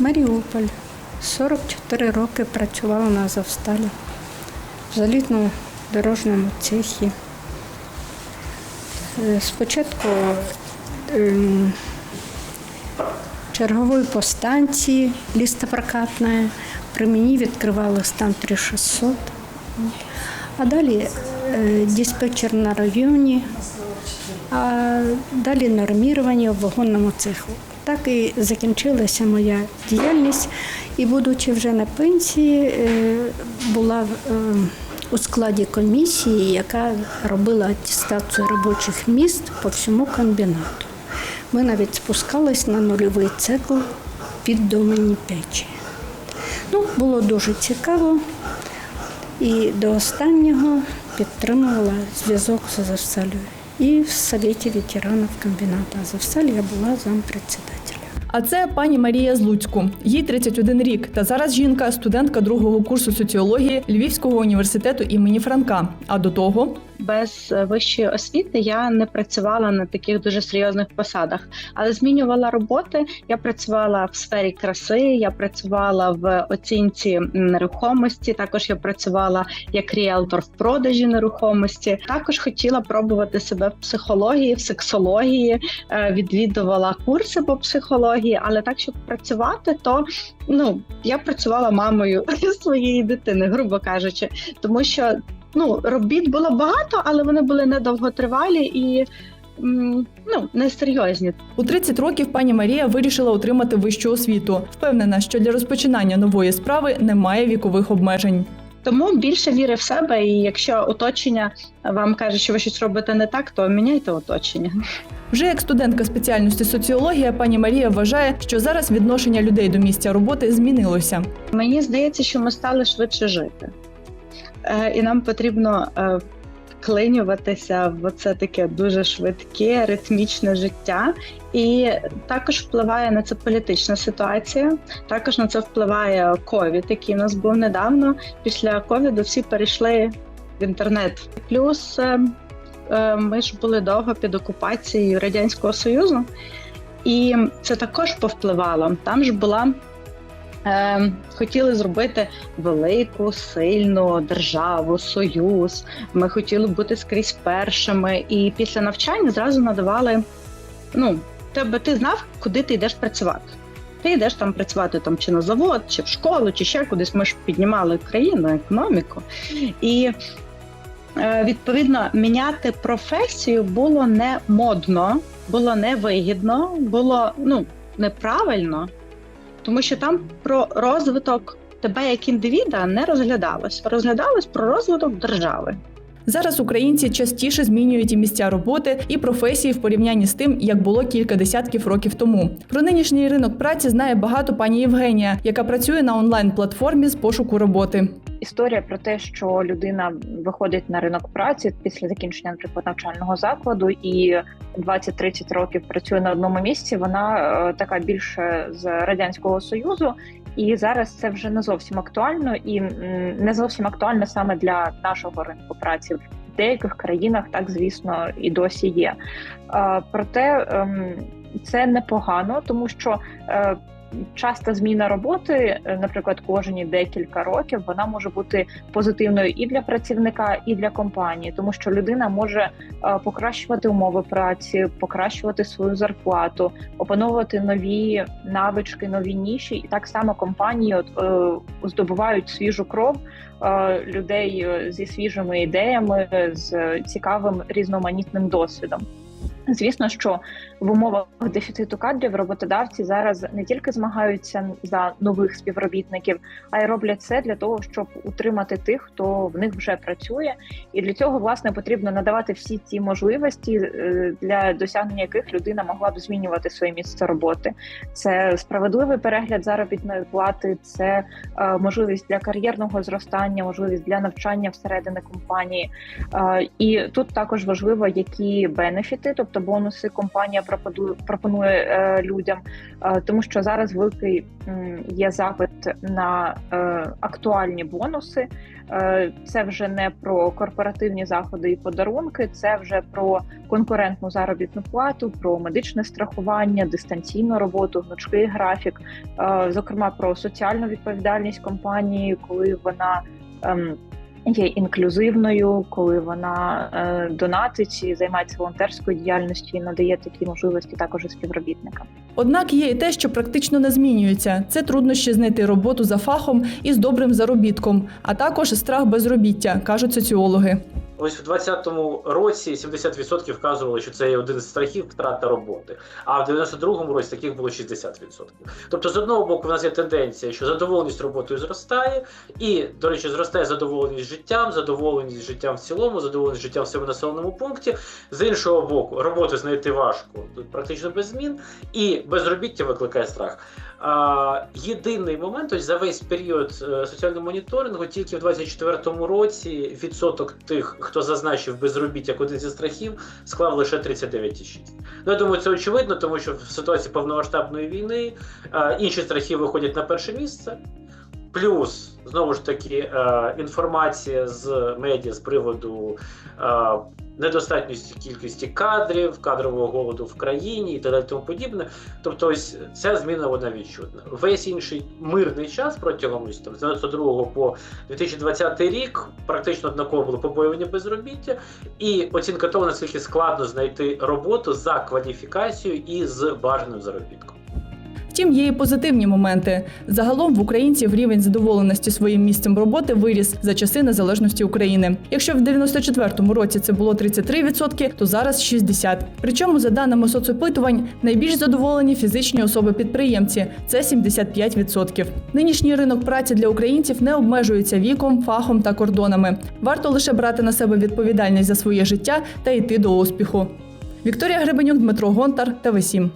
Маріуполь. 44 роки працювала на Азовсталі в залітно-дорожньому цехі. Е, Спочатку ем, чергової по станції лістопрокатної. При мені відкривали стан 3600. А далі е, диспетчер на районі, а далі нормірування в вагонному цеху. Так і закінчилася моя діяльність. І, будучи вже на пенсії, е, була е, у складі комісії, яка робила атестацію робочих міст по всьому комбінату. Ми навіть спускались на нульовий цикл під доменні печі. Ну, було дуже цікаво. І до останнього підтримувала зв'язок з Азовсталью. І в Совєті ветеранів комбінату Азовсталь я була зампредседателя. А це пані Марія з Луцьку. Їй 31 рік. Та зараз жінка студентка другого курсу соціології Львівського університету імені Франка. А до того без е, вищої освіти я не працювала на таких дуже серйозних посадах, але змінювала роботи. Я працювала в сфері краси, я працювала в оцінці нерухомості. Також я працювала як ріелтор в продажі нерухомості. Також хотіла пробувати себе в психології, в сексології, е, відвідувала курси по психології, але так, щоб працювати, то ну я працювала мамою своєї дитини, грубо кажучи, тому що ну, робіт було багато, але вони були недовготривалі і ну, несерйозні. у 30 років пані Марія вирішила отримати вищу освіту. Впевнена, що для розпочинання нової справи немає вікових обмежень. Тому більше віри в себе, і якщо оточення вам каже, що ви щось робите не так, то міняйте оточення. Вже як студентка спеціальності соціологія, пані Марія вважає, що зараз відношення людей до місця роботи змінилося. Мені здається, що ми стали швидше жити, і нам потрібно е, вклинюватися в це таке дуже швидке, ритмічне життя. І також впливає на це політична ситуація. Також на це впливає ковід, який у нас був недавно. Після ковіду всі перейшли в інтернет. Плюс е, е, ми ж були довго під окупацією радянського союзу, і це також повпливало. Там ж була е, хотіли зробити велику, сильну державу, союз. Ми хотіли бути скрізь першими. І після навчання зразу надавали. Ну, тебе ти знав, куди ти йдеш працювати. Ти йдеш там працювати там чи на завод, чи в школу, чи ще кудись. Ми ж піднімали країну, економіку. І е, відповідно міняти професію було не модно, було невигідно, було ну неправильно, тому що там про розвиток тебе як індивіда не розглядалось. Розглядалось про розвиток держави. Зараз українці частіше змінюють і місця роботи, і професії в порівнянні з тим, як було кілька десятків років тому. Про нинішній ринок праці знає багато пані Євгенія, яка працює на онлайн-платформі з пошуку роботи. історія про те, що людина виходить на ринок праці після закінчення, наприклад, навчального закладу і 20-30 років працює на одному місці. Вона е, така більше з радянського союзу, і зараз це вже не зовсім актуально і не зовсім актуально саме для нашого ринку праці. Деяких країнах так звісно і досі є. Проте ем, це непогано, тому що е, часта зміна роботи, е, наприклад, кожні декілька років, вона може бути позитивною і для працівника, і для компанії, тому що людина може е, покращувати умови праці, покращувати свою зарплату, опановувати нові навички, нові ніші, і так само компанії от, е, здобувають свіжу кров людей зі свіжими ідеями, з цікавим різноманітним досвідом. Звісно, що в умовах дефіциту кадрів роботодавці зараз не тільки змагаються за нових співробітників, а й роблять це для того, щоб утримати тих, хто в них вже працює, і для цього власне потрібно надавати всі ці можливості, е, для досягнення яких людина могла б змінювати своє місце роботи. Це справедливий перегляд заробітної плати, це е, можливість для кар'єрного зростання, можливість для навчання всередини компанії. Е, І тут також важливо, які бенефіти, тобто та бонуси компанія пропонує е, людям, е, тому що зараз великий є запит на е, актуальні бонуси. Це вже не про корпоративні заходи і подарунки, це вже про конкурентну заробітну плату, про медичне страхування, дистанційну роботу, гнучкий графік, зокрема про соціальну відповідальність компанії, коли вона ем, є інклюзивною, коли вона е, донатить і займається волонтерською діяльністю і надає такі можливості також співробітникам. Однак є і те, що практично не змінюється. Це труднощі знайти роботу за фахом і з добрим заробітком, а також страх безробіття, кажуть соціологи. Ось в 2020 році 70% вказували, що це є один з страхів втрата роботи. А в 92-му році таких було 60%. Тобто, з одного боку, в нас є тенденція, що задоволеність роботою зростає, і, до речі, зростає задоволеність життям, задоволеність життям в цілому, задоволеність життям в цьому населеному пункті. З іншого боку, роботу знайти важко, тут практично без змін, і безробіття викликає страх. А, єдиний момент, ось за весь період е, соціального моніторингу, тільки в 2024 році відсоток тих, хто зазначив безробіття куди зі страхів, склав лише 39,6. Ну, я думаю, це очевидно, тому що в ситуації повномасштабної війни е, інші страхи виходять на перше місце. Плюс, знову ж таки, е, інформація з медіа з приводу е, недостатньості кількості кадрів, кадрового голоду в країні і так далі тому подібне. Тобто, ось ця зміна вона відчутна. Весь інший мирний час протягом ось, там, з 92 по 2020 рік практично однаково було побоювання безробіття і оцінка того, наскільки складно знайти роботу за кваліфікацією і з бажаним заробітком. Втім, є і позитивні моменти. Загалом в українців рівень задоволеності своїм місцем роботи виріс за часи незалежності України. Якщо в 94-му році це було 33%, то зараз 60%. Причому, за даними соцопитувань, найбільш задоволені фізичні особи-підприємці це 75%. Нинішній ринок праці для українців не обмежується віком, фахом та кордонами. Варто лише брати на себе відповідальність за своє життя та йти до успіху. Вікторія Гребенюк, Дмитро Гонтар, ТВ7.